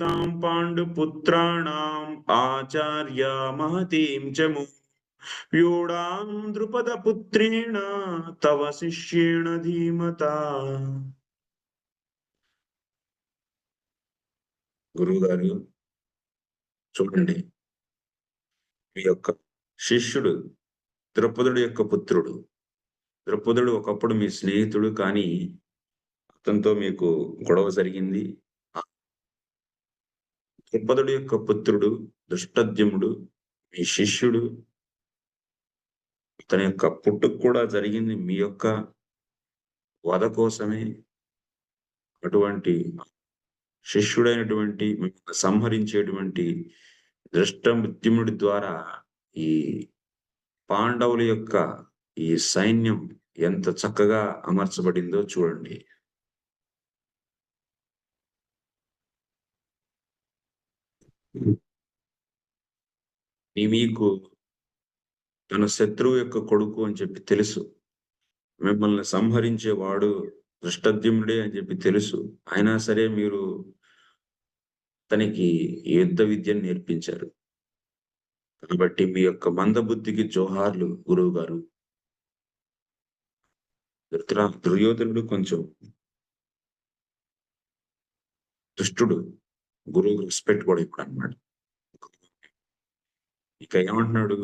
తాం పాండుపుత్రాణం ఆచార్య మహతీం చ వ్యూడాం వ్యూఢాం పుత్రేణ తవ శిష్యేణ ధీమత. గురువుగారు చూడండి. మీ యొక్క శిష్యుడు ద్రుపదుడు యొక్క పుత్రుడు. ద్రుపదుడు ఒకప్పుడు మీ స్నేహితుడు కానీ అతనితో మీకు గొడవ జరిగింది. ద్రుపదుడు యొక్క పుత్రుడు దుష్టద్యుముడు మీ శిష్యుడు. తన యొక్క పుట్టుకు కూడా జరిగింది మీ యొక్క వధ కోసమే. అటువంటి శిష్యుడైనటువంటి మిమ్మల్ని సంహరించేటువంటి దృష్ట మృత్యుముడి ద్వారా ఈ పాండవుల యొక్క ఈ సైన్యం ఎంత చక్కగా అమర్చబడిందో చూడండి. మీకు తన శత్రువు యొక్క కొడుకు అని చెప్పి తెలుసు. మిమ్మల్ని సంహరించేవాడు దృష్టద్యుముడే అని చెప్పి తెలుసు. అయినా సరే మీరు తనకి యుద్ధ విద్యను నేర్పించారు. కాబట్టి మీ యొక్క మందబుద్ధికి జోహార్లు గురువు గారు దుర్యోధనుడు కొంచెం దుష్టుడు. గురువు రెస్పెక్ట్ కూడా ఇప్పుడు అన్నాడు ఇక ఏమంటున్నాడు?